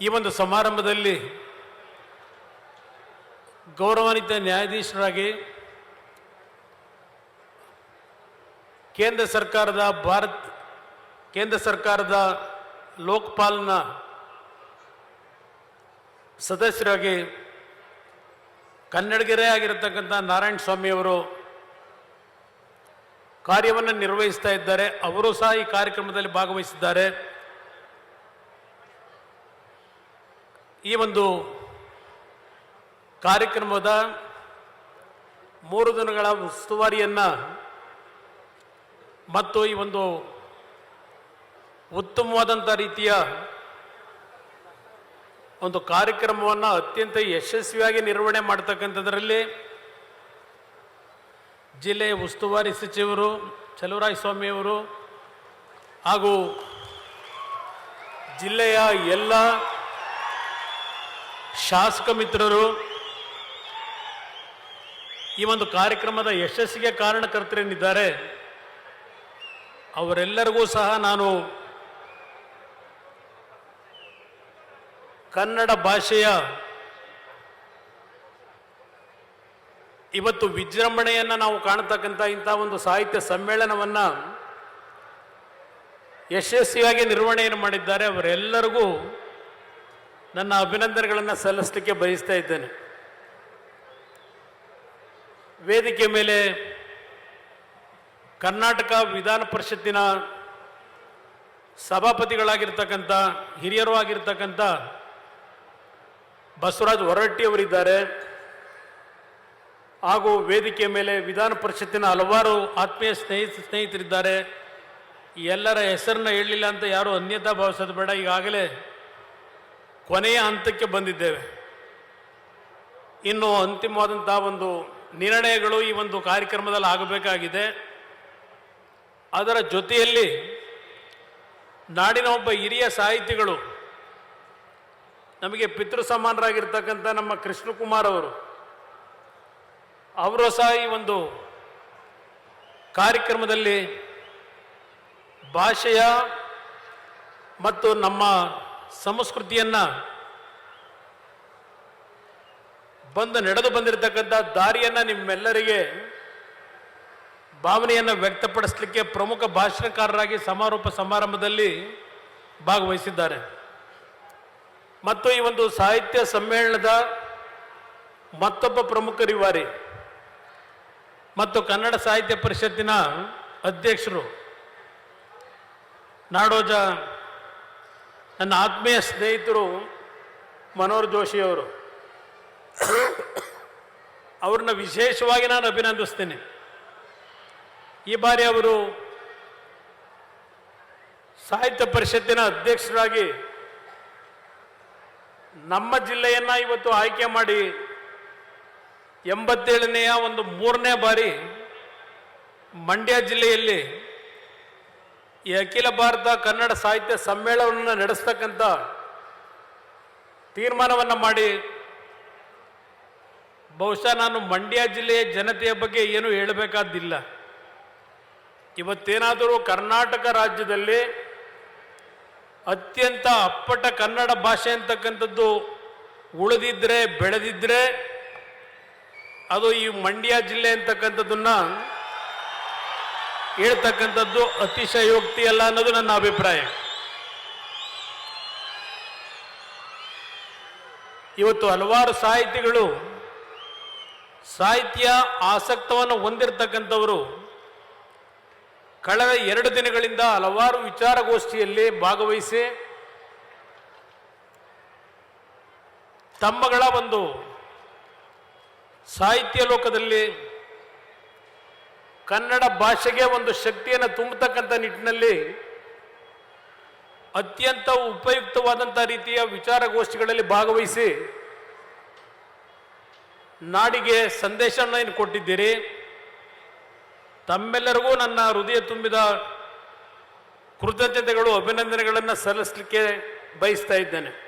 ಈ ಒಂದು ಸಮಾರಂಭದಲ್ಲಿ ಗೌರವಾನ್ವಿತ ನ್ಯಾಯಾಧೀಶರಾಗಿ ಕೇಂದ್ರ ಸರ್ಕಾರದ ಭಾರತ್, ಕೇಂದ್ರ ಸರ್ಕಾರದ ಲೋಕಪಾಲ್ನ ಸದಸ್ಯರಾಗಿ ಕನ್ನಡಗೆರೆ ಆಗಿರತಕ್ಕಂಥ ನಾರಾಯಣ ಸ್ವಾಮಿಯವರು ಕಾರ್ಯವನ್ನು ನಿರ್ವಹಿಸ್ತಾ ಇದ್ದಾರೆ. ಅವರು ಸಹ ಈ ಕಾರ್ಯಕ್ರಮದಲ್ಲಿ ಭಾಗವಹಿಸಿದ್ದಾರೆ. ಈ ಒಂದು ಕಾರ್ಯಕ್ರಮದ ಮೂರು ದಿನಗಳ ಉಸ್ತುವಾರಿಯನ್ನು ಮತ್ತು ಈ ಒಂದು ಉತ್ತಮವಾದಂಥ ರೀತಿಯ ಒಂದು ಕಾರ್ಯಕ್ರಮವನ್ನು ಅತ್ಯಂತ ಯಶಸ್ವಿಯಾಗಿ ನಿರ್ವಹಣೆ ಮಾಡ್ತಕ್ಕಂಥದ್ರಲ್ಲಿ ಜಿಲ್ಲೆಯ ಉಸ್ತುವಾರಿ ಸಚಿವರು ಚಲುವರಾಯ ಸ್ವಾಮಿಯವರು ಹಾಗೂ ಜಿಲ್ಲೆಯ ಎಲ್ಲ ಶಾಸಕ ಮಿತ್ರರು, ಈ ಒಂದು ಕಾರ್ಯಕ್ರಮದ ಯಶಸ್ಸಿಗೆ ಕಾರಣಕರ್ತರೇನಿದ್ದಾರೆ. ಅವರೆಲ್ಲರಿಗೂ ಸಹ ನಾನು ಕನ್ನಡ ಭಾಷೆಯ ಇವತ್ತು ವಿಜೃಂಭಣೆಯನ್ನು ನಾವು ಕಾಣತಕ್ಕಂಥ ಇಂಥ ಒಂದು ಸಾಹಿತ್ಯ ಸಮ್ಮೇಳನವನ್ನು ಯಶಸ್ವಿಯಾಗಿ ನಿರ್ವಹಣೆಯನ್ನು ಮಾಡಿದ್ದಾರೆ. ಅವರೆಲ್ಲರಿಗೂ ನನ್ನ ಅಭಿನಂದನೆಗಳನ್ನು ಸಲ್ಲಿಸಲಿಕ್ಕೆ ಬಯಸ್ತಾ ಇದ್ದೇನೆ. ವೇದಿಕೆ ಮೇಲೆ ಕರ್ನಾಟಕ ವಿಧಾನ ಪರಿಷತ್ತಿನ ಸಭಾಪತಿಗಳಾಗಿರ್ತಕ್ಕಂಥ, ಹಿರಿಯರು ಆಗಿರ್ತಕ್ಕಂಥ ಬಸವರಾಜ್ ಹೊರಟ್ಟಿಯವರಿದ್ದಾರೆ ಹಾಗೂ ವೇದಿಕೆ ಮೇಲೆ ವಿಧಾನ ಪರಿಷತ್ತಿನ ಹಲವಾರು ಆತ್ಮೀಯ ಸ್ನೇಹಿತ ಸ್ನೇಹಿತರಿದ್ದಾರೆ. ಎಲ್ಲರ ಹೆಸರನ್ನ ಹೇಳಲಿಲ್ಲ ಅಂತ ಯಾರು ಅನ್ಯತಾ ಭಾವಿಸೋದು ಬೇಡ. ಈಗಾಗಲೇ ಕೊನೆಯ ಹಂತಕ್ಕೆ ಬಂದಿದ್ದೇವೆ. ಇನ್ನು ಅಂತಿಮವಾದಂಥ ಒಂದು ನಿರ್ಣಯಗಳು ಈ ಒಂದು ಕಾರ್ಯಕ್ರಮದಲ್ಲಿ ಆಗಬೇಕಾಗಿದೆ. ಅದರ ಜೊತೆಯಲ್ಲಿ ನಾಡಿನ ಒಬ್ಬ ಹಿರಿಯ ಸಾಹಿತಿಗಳು ನಮಗೆ ಪಿತೃ ಸಮಾನರಾಗಿರ್ತಕ್ಕಂಥ ನಮ್ಮ ಕೃಷ್ಣಕುಮಾರ್ ಅವರು ಅವರು ಸಹ ಈ ಒಂದು ಕಾರ್ಯಕ್ರಮದಲ್ಲಿ ಭಾಷೆಯ ಮತ್ತು ನಮ್ಮ ಸಂಸ್ಕೃತಿಯನ್ನು ಬಂದು ನಡೆದು ಬಂದಿರತಕ್ಕಂಥ ದಾರಿಯನ್ನು ನಿಮ್ಮೆಲ್ಲರಿಗೆ ಭಾವನೆಯನ್ನು ವ್ಯಕ್ತಪಡಿಸಲಿಕ್ಕೆ ಪ್ರಮುಖ ಭಾಷಣಕಾರರಾಗಿ ಸಮಾರೋಪ ಸಮಾರಂಭದಲ್ಲಿ ಭಾಗವಹಿಸಿದ್ದಾರೆ. ಮತ್ತು ಈ ಒಂದು ಸಾಹಿತ್ಯ ಸಮ್ಮೇಳನದ ಮತ್ತೊಬ್ಬ ಪ್ರಮುಖ ರಿವಾರಿ ಮತ್ತು ಕನ್ನಡ ಸಾಹಿತ್ಯ ಪರಿಷತ್ತಿನ ಅಧ್ಯಕ್ಷರು ನಾಡೋಜ ನನ್ನ ಆತ್ಮೀಯ ಸ್ನೇಹಿತರು ಮನೋಹರ್ ಜೋಶಿಯವರು ಅವ್ರನ್ನ ವಿಶೇಷವಾಗಿ ನಾನು ಅಭಿನಂದಿಸ್ತೇನೆ. ಈ ಬಾರಿ ಅವರು ಸಾಹಿತ್ಯ ಪರಿಷತ್ತಿನ ಅಧ್ಯಕ್ಷರಾಗಿ ನಮ್ಮ ಜಿಲ್ಲೆಯನ್ನು ಇವತ್ತು ಆಯ್ಕೆ ಮಾಡಿ ಎಂಬತ್ತೇಳನೆಯ ಒಂದು ಮೂರನೇ ಬಾರಿ ಮಂಡ್ಯ ಜಿಲ್ಲೆಯಲ್ಲಿ ಈ ಅಖಿಲ ಭಾರತ ಕನ್ನಡ ಸಾಹಿತ್ಯ ಸಮ್ಮೇಳನವನ್ನು ನಡೆಸ್ತಕ್ಕಂಥ ತೀರ್ಮಾನವನ್ನು ಮಾಡಿ, ಬಹುಶಃ ನಾನು ಮಂಡ್ಯ ಜಿಲ್ಲೆಯ ಜನತೆಯ ಬಗ್ಗೆ ಏನು ಹೇಳಬೇಕಾದ್ದಿಲ್ಲ ಇವತ್ತೇನಾದರೂ ಕರ್ನಾಟಕ ರಾಜ್ಯದಲ್ಲಿ ಅತ್ಯಂತ ಅಪ್ಪಟ ಕನ್ನಡ ಭಾಷೆ ಅಂತಕ್ಕಂಥದ್ದು ಉಳಿದಿದ್ರೆ ಬೆಳೆದಿದ್ದರೆ ಅದು ಈ ಮಂಡ್ಯ ಜಿಲ್ಲೆ ಅಂತಕ್ಕಂಥದ್ದನ್ನ ಹೇಳ್ತಕ್ಕಂಥದ್ದು ಅತಿಶಯೋಕ್ತಿ ಅಲ್ಲ ಅನ್ನೋದು ನನ್ನ ಅಭಿಪ್ರಾಯ. ಇವತ್ತು ಹಲವಾರು ಸಾಹಿತಿಗಳು ಸಾಹಿತ್ಯ ಆಸಕ್ತವನ್ನು ಹೊಂದಿರತಕ್ಕಂಥವರು ಕಳೆದ ಎರಡು ದಿನಗಳಿಂದ ಹಲವಾರು ವಿಚಾರಗೋಷ್ಠಿಯಲ್ಲಿ ಭಾಗವಹಿಸಿ ತಮ್ಮಗಳ ಒಂದು ಸಾಹಿತ್ಯ ಲೋಕದಲ್ಲಿ ಕನ್ನಡ ಭಾಷೆಗೆ ಒಂದು ಶಕ್ತಿಯನ್ನು ತುಂಬತಕ್ಕಂಥ ನಿಟ್ಟಿನಲ್ಲಿ ಅತ್ಯಂತ ಉಪಯುಕ್ತವಾದಂಥ ರೀತಿಯ ವಿಚಾರಗೋಷ್ಠಿಗಳಲ್ಲಿ ಭಾಗವಹಿಸಿ ನಾಡಿಗೆ ಸಂದೇಶವನ್ನು ಕೊಟ್ಟಿದ್ದೀರಿ. ತಮ್ಮೆಲ್ಲರಿಗೂ ನನ್ನ ಹೃದಯ ತುಂಬಿದ ಕೃತಜ್ಞತೆಗಳು, ಅಭಿನಂದನೆಗಳನ್ನು ಸಲ್ಲಿಸಲಿಕ್ಕೆ ಬಯಸ್ತಾ ಇದ್ದೇನೆ.